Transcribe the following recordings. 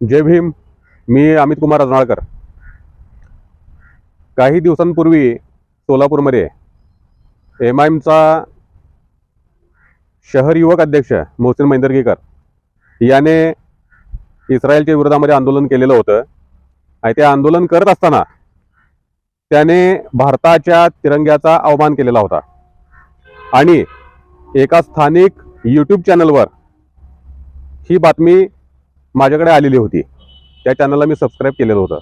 जय भीम. मी अमित कुमार अजनाळकर काही दिवसांपूर्वी सोलापूरमध्ये एम आय एमचा शहर युवक अध्यक्ष मोहसिन मैंदर्गीकर याने इस्रायलच्या विरोधामध्ये आंदोलन केलेलं होतं. आणि ते आंदोलन करत असताना त्याने भारताच्या तिरंग्याचा अवमान केलेला होता. आणि एका स्थानिक यूट्यूब चॅनलवर ही बातमी माझ्याकडे आलेली होती. त्या चॅनलला मी सबस्क्राईब केलेलं होतं.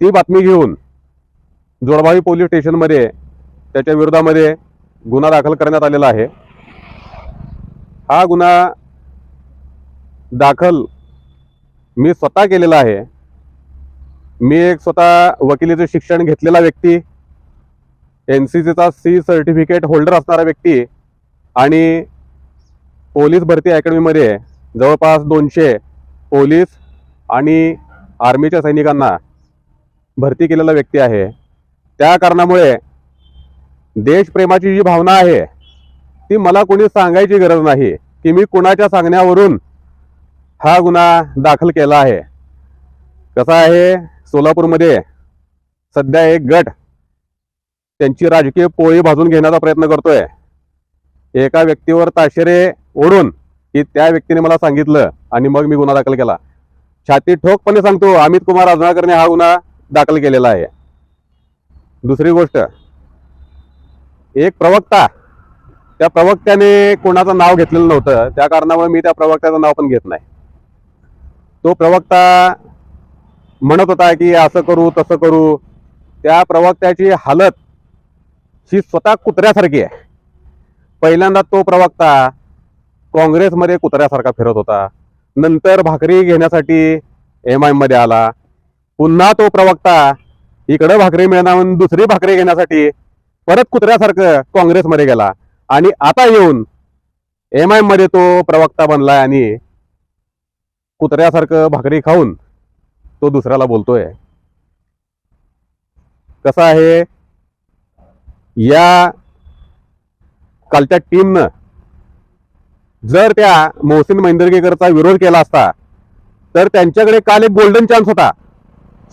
ती बातमी घेऊन जोडभावी पोलीस स्टेशनमध्ये त्याच्या विरोधामध्ये गुन्हा दाखल करण्यात आलेला आहे. हा गुन्हा दाखल मी स्वतः केलेला आहे. मी एक स्वतः वकिलीचं शिक्षण घेतलेला व्यक्ती एन सी सीचा सी सर्टिफिकेट होल्डर असणारा व्यक्ती आणि पोलीस भरती अकॅडमीमध्ये जवळपास दोनशे पोलीस आणि आर्मीच्या सैनिकांना भरती केलेला व्यक्ती आहे. त्या कारणामुळे देशप्रेमाची जी भावना आहे ती मला कोणी सांगायची गरज नाही की मी कुणाच्या सांगण्यावरून हा गुन्हा दाखल केला आहे. कसा आहे सोलापूरमध्ये सध्या एक गट त्यांची राजकीय पोळी भाजून घेण्याचा प्रयत्न करतोय. एका व्यक्तीवर ताशेरे ओढून की त्या व्यक्तीने मला सांगितलं आणि मग मी गुन्हा दाखल केला. छाती ठोकपणे सांगतो अमित कुमार अजनाळकरने हा गुन्हा दाखल केलेला आहे. दुसरी गोष्ट एक प्रवक्ता त्या प्रवक्त्याने कोणाचं नाव घेतलेलं नव्हतं त्या कारणामुळे मी त्या प्रवक्त्याचं नाव पण घेत नाही. तो प्रवक्ता म्हणत होता की असं करू तसं करू त्या प्रवक्त्याची हालत ही स्वतः कुत्र्यासारखी आहे. पहिल्यांदा तो प्रवक्ता काँग्रेसमध्ये कुत्र्यासारखा फिरत होता. नंतर भाकरी घेण्यासाठी एम आयमध्ये आला. पुन्हा तो प्रवक्ता इकडं भाकरी मिळणार म्हणून दुसरी भाकरी घेण्यासाठी परत कुत्र्यासारखं काँग्रेसमध्ये गेला. आणि आता येऊन एम आयमध्ये तो प्रवक्ता बनलाय आणि कुत्र्यासारखं भाकरी खाऊन तो दुसऱ्याला बोलतोय. कसं आहे? या कालच्या टीमनं जर त्या मोहसिन मैंदर्गेकरचा विरोध केला असता तर त्यांच्याकडे काल एक गोल्डन चान्स होता.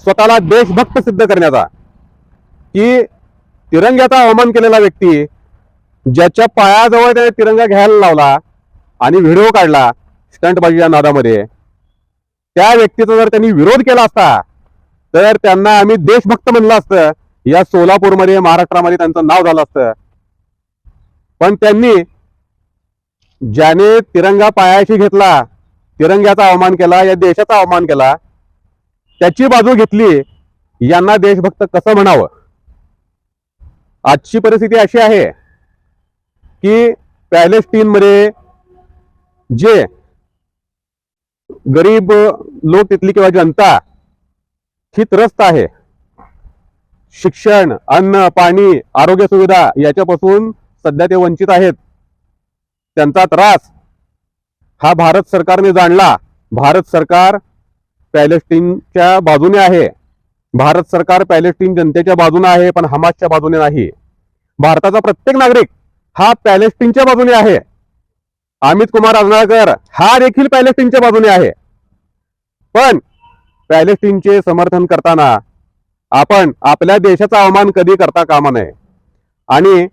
स्वतःला देशभक्त सिद्ध करण्याचा. की तिरंग्याचा अवमान केलेला व्यक्ती ज्याच्या पायाजवळ त्याने तिरंगा घ्यायला लावला आणि व्हिडिओ काढला स्टंटबाजीच्या नादामध्ये. त्या व्यक्तीचा जर त्यांनी विरोध केला असता तर त्यांना आम्ही देशभक्त म्हणलं असतं. या सोलापूरमध्ये महाराष्ट्रामध्ये त्यांचं नाव झालं असतं. पण त्यांनी ज्याने तिरंगा पायाशी घेतला तिरंग्याचा अवमान केला या देशाचा अवमान केला त्याची बाजू घेतली यांना देशभक्त कसं म्हणावं? आजची परिस्थिती अशी आहे की पॅलेस्टीनमध्ये जे गरीब लोक तिथली किंवा जनता ही त्रस्त आहे. शिक्षण अन्न पाणी आरोग्य सुविधा याच्यापासून सध्या ते वंचित आहेत. त्यांचा त्रास हा भारत सरकारने जाणला. भारत सरकार पॅलेस्टीनच्या बाजूने आहे. भारत सरकार पॅलेस्टीन जनतेच्या बाजूने आहे पण हमासच्या बाजूने नाही. भारताचा प्रत्येक नागरिक हा पॅलेस्टीनच्या बाजूने आहे. अमित कुमार अजनाळकर हा देखील पॅलेस्टीनच्या बाजूने आहे. पण पॅलेस्टीनचे समर्थन करताना आपण आपल्या देशाचा अवमान कधी करता कामा नये. आणि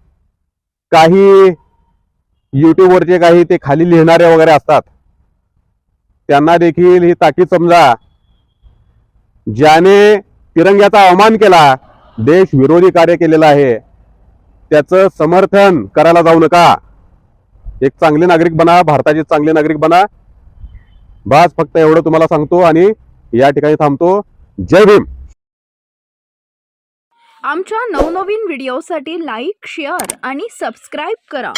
काही युट्यूबवरचे काही ते खाली लिहिणारे वगैरे असतात. त्यांना देखील ही ताकीद समजा. ज्याने तिरंग्याचा अवमान केला देश विरोधी कार्य केलेलं आहे. त्याचं समर्थन करायला जाऊ नका. एक चांगले नागरिक बना भारताचे चांगले नागरिक बना. बस फक्त एवढं तुम्हाला सांगतो आणि या ठिकाणी थांबतो. जय भीम! आमच्या नवनवीन व्हिडिओसाठी लाईक शेअर आणि सबस्क्राईब करा.